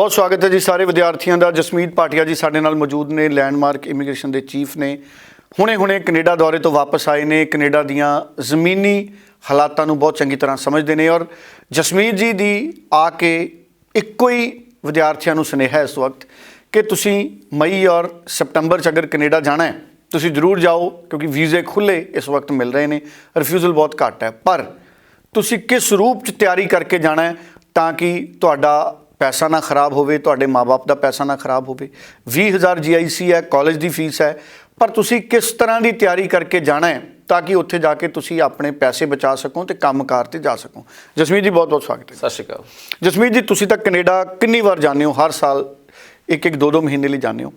ਬਹੁਤ ਸਵਾਗਤ ਹੈ ਜੀ ਸਾਰੇ ਵਿਦਿਆਰਥੀਆਂ ਦਾ। ਜਸਮੀਤ ਪਾਟਿਆ ਜੀ ਸਾਡੇ ਨਾਲ ਮੌਜੂਦ ਨੇ ਲੈਂਡਮਾਰਕ ਇਮੀਗ੍ਰੇਸ਼ਨ ਦੇ ਚੀਫ ਨੇ। ਹੁਣੇ-ਹੁਣੇ ਕੈਨੇਡਾ ਦੌਰੇ ਤੋਂ ਵਾਪਸ ਆਏ ਨੇ। ਕੈਨੇਡਾ ਦੀਆਂ ਜ਼ਮੀਨੀ ਹਾਲਾਤਾਂ ਨੂੰ ਬਹੁਤ ਚੰਗੀ ਤਰ੍ਹਾਂ ਸਮਝਦੇ ਨੇ ਔਰ ਜਸਮੀਤ ਜੀ ਦੀ ਆ ਕੇ ਇੱਕੋ ਹੀ ਵਿਦਿਆਰਥੀਆਂ ਨੂੰ ਸੁਨੇਹਾ ਇਸ ਵਕਤ ਕਿ ਤੁਸੀਂ ਮਈ ਔਰ ਸਪਟੰਬਰ ਚ ਅਗਰ ਕੈਨੇਡਾ ਜਾਣਾ ਹੈ, ਤੁਸੀਂ ਜ਼ਰੂਰ ਜਾਓ ਕਿਉਂਕਿ ਵੀਜ਼ੇ ਖੁੱਲੇ ਇਸ ਵਕਤ ਮਿਲ ਰਹੇ ਨੇ। ਰਿਫਿਊਜ਼ਲ ਬਹੁਤ ਘੱਟ ਹੈ। ਪਰ ਤੁਸੀਂ ਕਿਸ ਰੂਪ ਚ ਤਿਆਰੀ ਕਰਕੇ ਜਾਣਾ ਹੈ ਤਾਂ ਕਿ ਤੁਹਾਡਾ ਪੈਸਾ ਨਾ ਖਰਾਬ ਹੋਵੇ ਤੁਹਾਡੇ ਮਾਪੇ ਦਾ ਪੈਸਾ ਨਾ ਖਰਾਬ ਹੋਵੇ। 20000 ਜੀਆਈਸੀ ਹੈ ਕਾਲਜ ਦੀ ਫੀਸ ਹੈ। ਪਰ ਤੁਸੀਂ ਕਿਸ ਤਰ੍ਹਾਂ ਦੀ ਤਿਆਰੀ ਕਰਕੇ ਜਾਣਾ ਹੈ ਤਾਂ ਕਿ ਉੱਥੇ ਜਾ ਕੇ ਤੁਸੀਂ ਆਪਣੇ ਪੈਸੇ ਬਚਾ ਸਕੋ ਤੇ ਕੰਮਕਾਰ ਤੇ ਜਾ ਸਕੋ। ਜਸਮੀਤ ਜੀ ਬਹੁਤ ਬਹੁਤ ਸਵਾਗਤ ਹੈ। ਸਤਿ ਸ਼੍ਰੀ ਅਕਾਲ। ਜਸਮੀਤ ਜੀ ਤੁਸੀਂ ਤਾਂ ਕੈਨੇਡਾ ਕਿੰਨੀ ਵਾਰ ਜਾਂਦੇ ਹੋ? ਹਰ ਸਾਲ ਇੱਕ ਇੱਕ ਦੋ ਦੋ ਮਹੀਨੇ ਲਈ ਜਾਂਦੇ ਹੋ।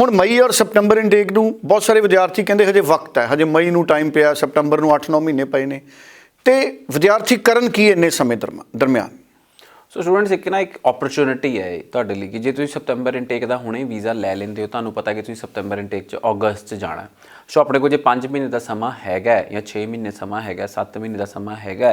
ਹੁਣ ਮਈ ਔਰ ਸਤੰਬਰ ਇਨਟੇਕ ਨੂੰ ਬਹੁਤ ਸਾਰੇ ਵਿਦਿਆਰਥੀ ਕਹਿੰਦੇ ਹਜੇ ਵਕਤ ਹੈ। ਹਜੇ ਮਈ ਨੂੰ ਟਾਈਮ ਪਿਆ ਸਤੰਬਰ ਨੂੰ 8-9 ਮਹੀਨੇ ਪਏ ਨੇ। ਤੇ ਵਿਦਿਆਰਥੀ ਕਰਨ ਕੀ ਇੰਨੇ ਸਮੇਂ ਦਰਮਾ- ਦਰਮਿਆਨ? ਸੋ ਸਟੂਡੈਂਟਸ ਇੱਕ ਨਾ ਇੱਕ ਓਪਰਚੁਨਿਟੀ ਹੈ ਤੁਹਾਡੇ ਲਈ ਕਿ ਜੇ ਤੁਸੀਂ ਸਤੰਬਰ ਇਨਟੇਕ ਦਾ ਹੁਣੇ ਵੀਜ਼ਾ ਲੈ ਲੈਂਦੇ ਹੋ, ਤੁਹਾਨੂੰ ਪਤਾ ਕਿ ਤੁਸੀਂ ਸਤੰਬਰ ਇਨਟੇਕ 'ਚ ਅਗਸਤ 'ਚ ਜਾਣਾ ਸੋ ਆਪਣੇ ਕੋਲ ਜੇ 5 ਮਹੀਨੇ ਦਾ ਸਮਾਂ ਹੈਗਾ ਜਾਂ 6 ਮਹੀਨੇ ਸਮਾਂ ਹੈਗਾ 7 ਮਹੀਨੇ ਦਾ ਸਮਾਂ ਹੈਗਾ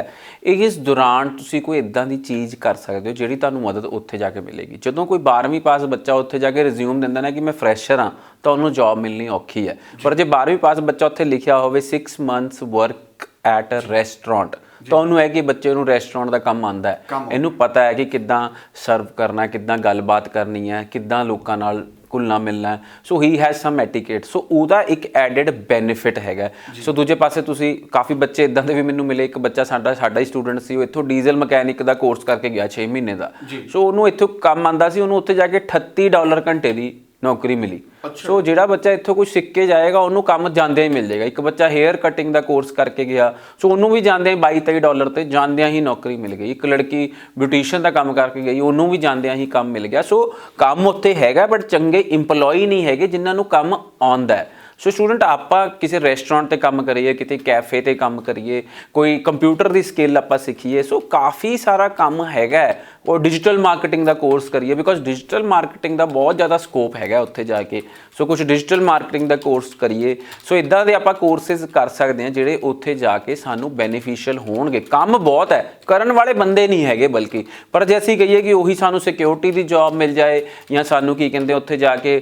ਇਸ ਦੌਰਾਨ ਤੁਸੀਂ ਕੋਈ ਇਦਾਂ ਦੀ ਚੀਜ਼ ਕਰ ਸਕਦੇ ਹੋ ਜਿਹੜੀ ਤੁਹਾਨੂੰ ਮਦਦ ਉੱਥੇ ਜਾ ਕੇ ਮਿਲੇਗੀ। ਜਦੋਂ ਕੋਈ 12ਵੀਂ ਪਾਸ ਬੱਚਾ ਉੱਥੇ ਜਾ ਕੇ ਰਿਜ਼ਿਊਮ ਦਿੰਦਾ ਨਾ ਕਿ ਮੈਂ ਫਰੈਸ਼ਰ ਹਾਂ, ਤਾਂ ਉਹਨੂੰ ਜੌਬ ਮਿਲਣੀ ਔਖੀ ਹੈ। ਪਰ ਜੇ 12ਵੀਂ ਪਾਸ ਬੱਚਾ ਉੱਥੇ ਲਿਖਿਆ ਹੋਵੇ 6 months work at a restaurant ਤਾਂ ਉਹਨੂੰ ਹੈ ਕਿ ਬੱਚੇ ਨੂੰ ਰੈਸਟੋਰੈਂਟ ਦਾ ਕੰਮ ਆਂਦਾ ਹੈ। ਇਹਨੂੰ ਪਤਾ ਹੈ ਕਿ ਕਿੱਦਾਂ ਸਰਵ ਕਰਨਾ ਕਿੱਦਾਂ ਗੱਲਬਾਤ ਕਰਨੀ ਹੈ ਕਿੱਦਾਂ ਲੋਕਾਂ ਨਾਲ ਘੁਲਣਾ ਮਿਲਣਾ ਹੈ। ਸੋ ਹੀ ਹੈਜ਼ ਸਮ ਐਟੀਕੇਟ ਸੋ ਉਹਦਾ ਇੱਕ ਐਡਡ ਬੈਨੀਫਿਟ ਹੈਗਾ। ਸੋ ਦੂਜੇ ਪਾਸੇ ਤੁਸੀਂ ਕਾਫੀ ਬੱਚੇ ਇਦਾਂ ਦੇ ਵੀ ਮੈਨੂੰ ਮਿਲੇ। ਇੱਕ ਬੱਚਾ ਸਾਡਾ ਸਾਡਾ ਹੀ ਸਟੂਡੈਂਟ ਸੀ ਉਹ ਇੱਥੋਂ ਡੀਜ਼ਲ ਮਕੈਨਿਕ ਦਾ ਕੋਰਸ ਕਰਕੇ ਗਿਆ 6 ਮਹੀਨੇ ਦਾ। ਸੋ ਉਹਨੂੰ ਇੱਥੋਂ ਕੰਮ ਆਂਦਾ ਸੀ ਉਹਨੂੰ ਉੱਥੇ ਜਾ ਕੇ 38 ਡਾਲਰ ਘੰਟੇ ਦੀ ਨੌਕਰੀ ਮਿਲੀ। ਸੋ ਜਿਹੜਾ ਬੱਚਾ ਇੱਥੋਂ ਕੁਝ ਸਿੱਖ ਕੇ ਜਾਏਗਾ ਉਹਨੂੰ ਕੰਮ ਜਾਂਦਿਆਂ ਹੀ ਮਿਲ ਜਾਏਗਾ। ਇੱਕ ਬੱਚਾ ਹੇਅਰ ਕਟਿੰਗ ਦਾ ਕੋਰਸ ਕਰਕੇ ਗਿਆ ਸੋ ਉਹਨੂੰ ਵੀ ਜਾਂਦਿਆਂ ਹੀ 22 23 ਡਾਲਰ ਤੇ ਜਾਂਦਿਆਂ ਹੀ ਨੌਕਰੀ ਮਿਲ ਗਈ। ਇੱਕ ਲੜਕੀ ਬਿਊਟੀਸ਼ੀਅਨ ਦਾ ਕੰਮ ਕਰਕੇ ਗਈ ਉਹਨੂੰ ਵੀ ਜਾਂਦਿਆਂ ਹੀ ਕੰਮ ਮਿਲ ਗਿਆ। ਸੋ ਕੰਮ ਉੱਥੇ ਹੈਗਾ ਬਟ ਚੰਗੇ EMPLOYE ਨਹੀਂ ਹੈਗੇ ਜਿਨ੍ਹਾਂ ਨੂੰ ਕੰਮ ਆਉਂਦਾ ਹੈ। ਸੋ ਸਟੂਡੈਂਟ ਆਪਾਂ ਕਿਸੇ ਰੈਸਟੋਰੈਂਟ ਤੇ ਕੰਮ ਕਰੀਏ, ਕਿਤੇ ਕੈਫੇ ਤੇ ਕੰਮ ਕਰੀਏ, ਕੋਈ ਕੰਪਿਊਟਰ ਦੀ ਸਕਿੱਲ ਆਪਾਂ ਸਿੱਖੀਏ ਸੋ ਕਾਫੀ ਸਾਰਾ ਕੰਮ ਹੈਗਾ ਉਹ ਡਿਜੀਟਲ ਮਾਰਕੀਟਿੰਗ ਦਾ ਕੋਰਸ ਕਰੀਏ ਬਿਕੋਜ਼ ਡਿਜੀਟਲ ਮਾਰਕੀਟਿੰਗ ਦਾ ਬਹੁਤ ਜ਼ਿਆਦਾ ਸਕੋਪ ਹੈਗਾ ਉੱਥੇ ਜਾ ਕੇ। ਸੋ ਕੁਝ ਡਿਜੀਟਲ ਮਾਰਕੀਟਿੰਗ ਦਾ ਕੋਰਸ ਕਰੀਏ। ਸੋ ਇਦਾਂ ਦੇ ਆਪਾਂ ਕੋਰਸਸ ਕਰ ਸਕਦੇ ਹਾਂ, ਜਿਹੜੇ ਉੱਥੇ ਜਾ ਕੇ ਸਾਨੂੰ ਬੈਨੀਫੀਸ਼ੀਅਲ ਹੋਣਗੇ। ਕੰਮ ਬਹੁਤ ਹੈ, ਕਰਨ ਵਾਲੇ ਬੰਦੇ ਨਹੀਂ ਹੈਗੇ ਬਲਕਿ। ਪਰ ਜੇ ਅਸੀਂ ਕਹੀਏ ਕਿ ਉਹੀ ਸਾਨੂੰ ਸਿਕਿਉਰਿਟੀ ਦੀ ਜੌਬ ਮਿਲ ਜਾਏ, ਜਾਂ ਸਾਨੂੰ ਕੀ ਕਹਿੰਦੇ ਉੱਥੇ ਜਾ ਕੇ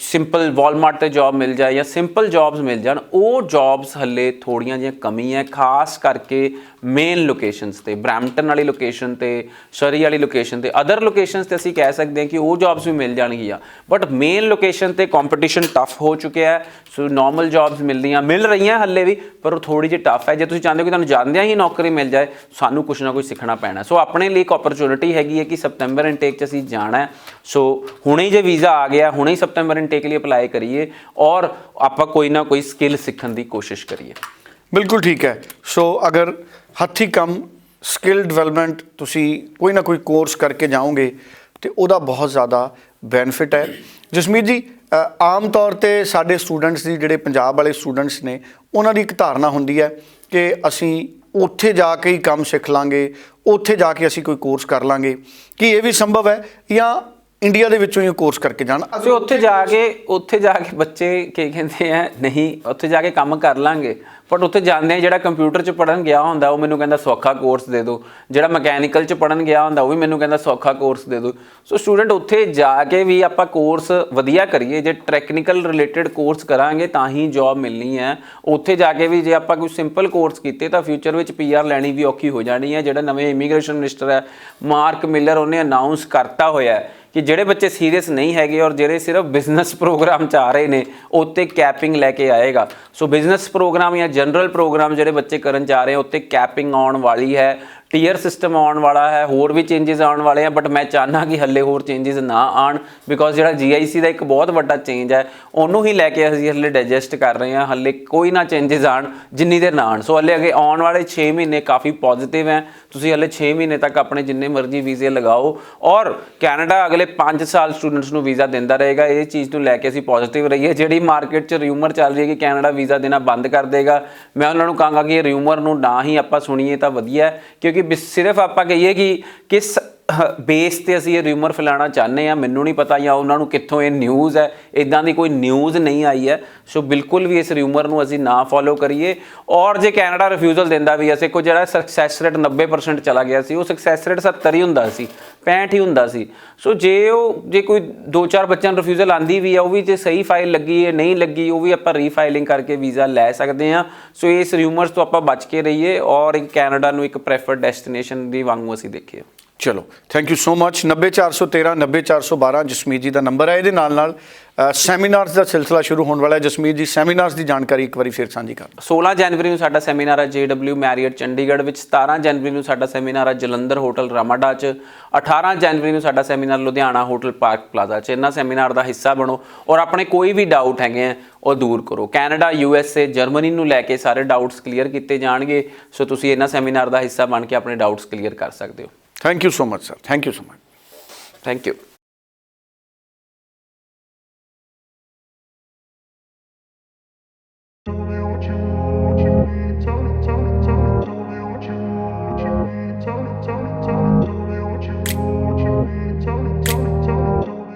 ਸਿੰਪਲ ਵਾਲਮਾਰਟ ਤੇ ਜੌਬ ਮਿਲ ਜਾਏ ਜਾਂ ਸਿੰਪਲ ਜੌਬਸ ਮਿਲ ਜਾਣ, ਉਹ ਜੌਬਸ ਹੱਲੇ ਥੋੜੀਆਂ ਜਿਹੀਆਂ ਕਮੀ ਹੈ ਖਾਸ ਕਰਕੇ ਮੇਨ ਲੋਕੇਸ਼ਨਸ ਤੇ ਬ੍ਰੈਂਪਟਨ ਵਾਲੀ ਲੋਕੇਸ਼ਨ ਤੇ ਸ਼ਰੀ ਵਾਲੀ ਲੋਕੇਸ਼ਨ ਤੇ ਅਦਰ ਲੋਕੇਸ਼ਨਸ ਤੇ ਅਸੀਂ ਕਹਿ ਸਕਦੇ ਹਾਂ ਕਿ ਉਹ ਜੌਬਸ ਵੀ ਮਿਲ ਜਾਣਗੀਆਂ। ਬਟ ਮੇਨ ਲੋਕੇਸ਼ਨ ਤੇ ਕੰਪੀਟੀਸ਼ਨ ਟਫ ਹੋ ਚੁੱਕਿਆ ਹੈ ਸੋ ਨਾਰਮਲ ਜੌਬਸ ਮਿਲਦੀਆਂ, ਮਿਲ ਰਹੀਆਂ ਹੱਲੇ ਵੀ, ਪਰ ਉਹ ਥੋੜੀ ਜਿਹੀ ਟਫ ਹੈ। ਜੇ ਤੁਸੀਂ ਚਾਹੁੰਦੇ ਹੋ ਕਿ ਤੁਹਾਨੂੰ ਜਾਂਦਿਆਂ ਹੀ ਨੌਕਰੀ ਮਿਲ ਜਾਏ, ਸਾਨੂੰ ਕੁਝ ਨਾ ਕੁਝ ਸਿੱਖਣਾ ਪੈਣਾ। ਸੋ ਆਪਣੇ ਲਈ ਇੱਕ ਓਪਰਚੁਨਿਟੀ ਹੈਗੀ ਹੈ ਕਿ ਸਪਟੈਂਬਰ ਇਨਟੇਕ 'ਚ ਅਸੀਂ ਜਾਣਾ ਹੈ। ਸੋ ਹੁਣੇ ਜੇ ਵੀਜ਼ਾ ਆ ਗਿਆ, ਹੁਣੇ ਹੀ ਸਪਟੈਂਬਰ ਇਨਟੇਕ ਲਈ ਅਪਲਾਈ ਕਰੀਏ ਔਰ ਆਪਾਂ ਕੋਈ ਨਾ ਕੋਈ ਸਕਿੱਲ ਸਿੱਖਣ ਦੀ ਕੋਸ਼ਿਸ਼ ਕਰੀਏ। ਬਿਲਕੁਲ ਠੀਕ ਹੈ। ਸੋ ਅਗਰ ਹੱਥੀ ਕੰਮ ਸਕਿੱਲ ਡਿਵੈਲਪਮੈਂਟ ਤੁਸੀਂ ਕੋਈ ਨਾ ਕੋਈ ਕੋਰਸ ਕਰਕੇ ਜਾਓਗੇ ਤੇ ਉਹਦਾ ਬਹੁਤ ਜ਼ਿਆਦਾ ਬੈਨੀਫਿਟ ਹੈ। ਜਸਮੀਤ ਜੀ ਆਮ ਤੌਰ ਤੇ ਸਾਡੇ ਸਟੂਡੈਂਟਸ ਦੀ ਜਿਹੜੇ ਪੰਜਾਬ ਵਾਲੇ ਸਟੂਡੈਂਟਸ ਨੇ, ਉਹਨਾਂ ਦੀ ਇੱਕ ਧਾਰਨਾ ਹੁੰਦੀ ਹੈ ਕਿ ਅਸੀਂ ਉੱਥੇ ਜਾ ਕੇ ਹੀ ਕੰਮ ਸਿੱਖ ਲਾਂਗੇ, ਉੱਥੇ ਜਾ ਕੇ ਅਸੀਂ ਕੋਈ ਕੋਰਸ ਕਰ ਲਾਂਗੇ। ਕੀ ਇਹ ਵੀ ਸੰਭਵ ਹੈ ਜਾਂ ਇੰਡੀਆ ਦੇ ਵਿੱਚੋਂ ਹੀ ਕੋਰਸ ਕਰਕੇ ਜਾਣ? ਅਸੀਂ ਉੱਥੇ ਜਾ ਕੇ, ਉੱਥੇ ਜਾ ਕੇ ਬੱਚੇ ਕੀ ਕਹਿੰਦੇ ਆ, ਨਹੀਂ, ਉੱਥੇ ਜਾ ਕੇ ਕੰਮ ਕਰ ਲਾਂਗੇ। ਬਟ ਉੱਥੇ ਜਾਂਦੇ ਜਿਹੜਾ ਕੰਪਿਊਟਰ 'ਚ ਪੜਨ ਗਿਆ ਹੁੰਦਾ, ਉਹ ਮੈਨੂੰ ਕਹਿੰਦਾ ਸੌਖਾ ਕੋਰਸ ਦੇ ਦਿਓ ਜਿਹੜਾ ਮਕੈਨੀਕਲ 'ਚ ਪੜਨ ਗਿਆ ਹੁੰਦਾ, ਉਹ ਵੀ ਮੈਨੂੰ ਕਹਿੰਦਾ ਸੌਖਾ ਕੋਰਸ ਦੇ ਦਿਓ ਸੋ ਸਟੂਡੈਂਟ ਉੱਥੇ ਜਾ ਕੇ ਵੀ ਆਪਾਂ ਕੋਰਸ ਵਧੀਆ ਕਰੀਏ, ਜੇ ਟੈਕਨੀਕਲ ਰਿਲੇਟਡ ਕੋਰਸ ਕਰਾਂਗੇ, ਤਾਂ ਹੀ ਜੌਬ ਮਿਲਣੀ ਹੈ। ਉੱਥੇ ਜਾ ਕੇ ਵੀ ਜੇ ਆਪਾਂ ਕੋਈ ਸਿੰਪਲ ਕੋਰਸ ਕੀਤੇ, ਤਾਂ ਫਿਊਚਰ ਵਿੱਚ ਪੀਆਰ ਲੈਣੀ ਵੀ ਔਖੀ ਹੋ ਜਾਣੀ ਹੈ। ਜਿਹੜਾ ਨਵੇਂ ਇਮੀਗ੍ਰੇਸ਼ਨ ਮਿਨਿਸਟਰ ਹੈ ਮਾਰਕ ਮਿਲਰ ਉਹਨੇ ਅਨਾਉਂਸ ਕਰਤਾ ਹੋਇਆ ਹੈ ਕਿ ਜਿਹੜੇ ਬੱਚੇ ਸੀਰੀਅਸ ਨਹੀਂ ਹੈਗੇ ਔਰ ਜਿਹੜੇ ਸਿਰਫ ਬਿਜ਼ਨਸ ਪ੍ਰੋਗਰਾਮ ਚ ਆ ਰਹੇ ਨੇ, ਉੱਤੇ ਕੈਪਿੰਗ ਲੈ ਕੇ ਆਏਗਾ। ਸੋ ਬਿਜ਼ਨਸ ਪ੍ਰੋਗਰਾਮ ਜਾਂ ਜਨਰਲ ਪ੍ਰੋਗਰਾਮ ਜਿਹੜੇ ਬੱਚੇ ਕਰਨ ਜਾ ਰਹੇ ਆ ਉੱਤੇ ਕੈਪਿੰਗ ਆਉਣ ਵਾਲੀ ਹੈ। ਟੀਅਰ ਸਿਸਟਮ ਆਉਣ ਵਾਲਾ ਹੈ, ਹੋਰ ਵੀ ਚੇਂजेस ਆਉਣ ਵਾਲੇ ਆ ਬਟ ਮੈਂ ਚਾਹਨਾ ਕਿ ਹੱਲੇ ਹੋਰ ਚੇਂजेस ਨਾ ਆਣ ਬਿਕੋਜ਼ ਜਿਹੜਾ ਜੀਆਈਸੀ ਦਾ ਇੱਕ ਬਹੁਤ ਵੱਡਾ ਚੇਂਜ ਹੈ, ਉਹਨੂੰ ਹੀ ਲੈ ਕੇ ਅਸੀਂ ਹੱਲੇ ਡਾਈਜੈਸਟ ਕਰ ਰਹੇ ਹਾਂ, ਹੱਲੇ ਕੋਈ ਨਾ ਚੇਂजेस ਆਣ ਜਿੰਨੀ ਦੇਰ ਨਾ ਆਣ ਸੋ ਹੱਲੇ ਅਗੇ ਆਉਣ ਵਾਲੇ 6 ਮਹੀਨੇ ਕਾਫੀ ਪੋਜ਼ਿਟਿਵ ਹੈ, ਤੁਸੀਂ ਹੱਲੇ 6 ਮਹੀਨੇ ਤੱਕ ਆਪਣੇ ਜਿੰਨੇ ਮਰਜ਼ੀ ਵੀਜ਼ੇ ਲਗਾਓ, ਔਰ ਕੈਨੇਡਾ ਅਗਲੇ 5 ਸਾਲ ਸਟੂਡੈਂਟਸ ਨੂੰ ਵੀਜ਼ਾ ਦਿੰਦਾ ਰਹੇਗਾ, ਇਹ ਚੀਜ਼ ਨੂੰ ਲੈ ਕੇ ਅਸੀਂ ਪੋਜ਼ਿਟਿਵ ਰਹੀਏ। ਜਿਹੜੀ ਮਾਰਕੀਟ 'ਚ ਰਿਊਮਰ ਚੱਲ ਰਹੀ ਹੈ ਕਿ ਕੈਨੇਡਾ ਵੀਜ਼ਾ ਦੇਣਾ ਬੰਦ ਕਰ ਦੇਗਾ, ਮੈਂ ਉਹਨਾਂ ਨੂੰ ਕਹਾਂਗਾ ਕਿ ਇਹ ਰਿਊਮਰ ਨੂੰ ਨਾ ਹੀ ਆਪਾਂ ਸੁਣੀਏ ਤਾਂ ਵਧੀਆ, ਕਿਉਂਕਿ ਬਿਸ- ਸਿਰਫ ਆਪਾਂ ਕਹੀਏ ਕਿ ਕਿਸ ਬੇਸ ਤੇ ਅਸੀਂ ਇਹ ਰਿਊਮਰ ਫੈਲਾਉਣਾ ਚਾਹੁੰਦੇ ਆ ਮੈਨੂੰ ਨਹੀਂ ਪਤਾ ਜਾਂ ਉਹਨਾਂ ਨੂੰ ਕਿੱਥੋਂ ਇਹ ਨਿਊਜ਼ ਹੈ ਇਦਾਂ ਦੀ ਕੋਈ ਨਿਊਜ਼ ਨਹੀਂ ਆਈ ਹੈ। ਸੋ ਬਿਲਕੁਲ ਵੀ ਇਸ ਰਿਊਮਰ ਨੂੰ ਅਸੀਂ ਨਾ ਫੋਲੋ ਕਰੀਏ। ਔਰ ਜੇ ਕੈਨੇਡਾ ਰਿਫਿਊਜ਼ਲ ਦਿੰਦਾ ਵੀ ਅਸੀਂ ਕੋ ਜਿਹੜਾ ਸਕਸੈਸ ਰੇਟ 90% ਚਲਾ ਗਿਆ ਸੀ, ਉਹ ਸਕਸੈਸ ਰੇਟ 70 ਹੀ ਹੁੰਦਾ ਸੀ 65 ਹੀ ਹੁੰਦਾ ਸੀ। ਸੋ ਜੇ ਉਹ, ਜੇ ਕੋਈ ਦੋ ਚਾਰ ਬੱਚਿਆਂ ਨੂੰ ਰਿਫਿਊਜ਼ਲ ਆਂਦੀ ਵੀ ਆ, ਉਹ ਵੀ ਜੇ ਸਹੀ ਫਾਈਲ ਲੱਗੀ ਹੈ, ਨਹੀਂ ਲੱਗੀ, ਉਹ ਵੀ ਆਪਾਂ ਰੀਫਾਈਲਿੰਗ ਕਰਕੇ ਵੀਜ਼ਾ ਲੈ ਸਕਦੇ ਆ ਸੋ ਇਸ ਰਿਊਮਰਸ ਤੋਂ ਆਪਾਂ ਬਚ ਕੇ ਰਹੀਏ ਔਰ ਕੈਨੇਡਾ ਨੂੰ ਇੱਕ ਪ੍ਰੈਫਰਡ ਡੈਸਟੀਨੇਸ਼ਨ ਦੀ ਵਾਂਗੂ ਅਸੀਂ ਦੇਖੀਏ। ਚਲੋ thank you so much 90413 90412 Jasmeet ji the number ਹੈ ਇਹਦੇ ਨਾਲ ਨਾਲ ਸੈਮੀਨਾਰਸ ਦਾ ਸਿਲਸਿਲਾ ਸ਼ੁਰੂ ਹੋਣ ਵਾਲਾ ਹੈ। ਜਸਮੀਤ ਜੀ, ਸੈਮੀਨਾਰਸ ਦੀ ਜਾਣਕਾਰੀ ਇੱਕ ਵਾਰੀ ਫਿਰ ਸਾਂਝੀ ਕਰ ਦਿਓ। 16 ਜਨਵਰੀ ਨੂੰ ਸਾਡਾ ਸੈਮੀਨਾਰ ਹੈ JW ਮੈਰੀਅਟ ਚੰਡੀਗੜ੍ਹ ਵਿੱਚ 17 ਜਨਵਰੀ ਨੂੰ ਸਾਡਾ ਸੈਮੀਨਾਰ ਹੈ ਜਲੰਧਰ ਹੋਟਲ ਰਾਮਾਡਾ 'ਚ 18 ਜਨਵਰੀ ਨੂੰ ਸਾਡਾ seminar Ludhiana hotel Park Plaza 'ਚ। ਇਹਨਾਂ ਸੈਮੀਨਾਰ ਦਾ ਹਿੱਸਾ ਬਣੋ ਔਰ ਆਪਣੇ ਕੋਈ ਵੀ ਡਾਊਟ ਹੈਗੇ ਆ, ਉਹ ਦੂਰ ਕਰੋ। Canada, U S A, Germany ਨੂੰ ਲੈ ਕੇ ਸਾਰੇ ਡਾਊਟਸ ਕਲੀਅਰ ਕੀਤੇ ਜਾਣਗੇ, ਸੋ ਤੁਸੀਂ ਇਹਨਾਂ ਸੈਮੀਨਾਰ ਦਾ ਹਿੱਸਾ ਬਣ ਕੇ ਆਪਣੇ ਡਾਊਟਸ ਕਲੀਅਰ ਕਰ ਸਕਦੇ ਹੋ। Thank you so much, sir. Thank you so much. Thank you.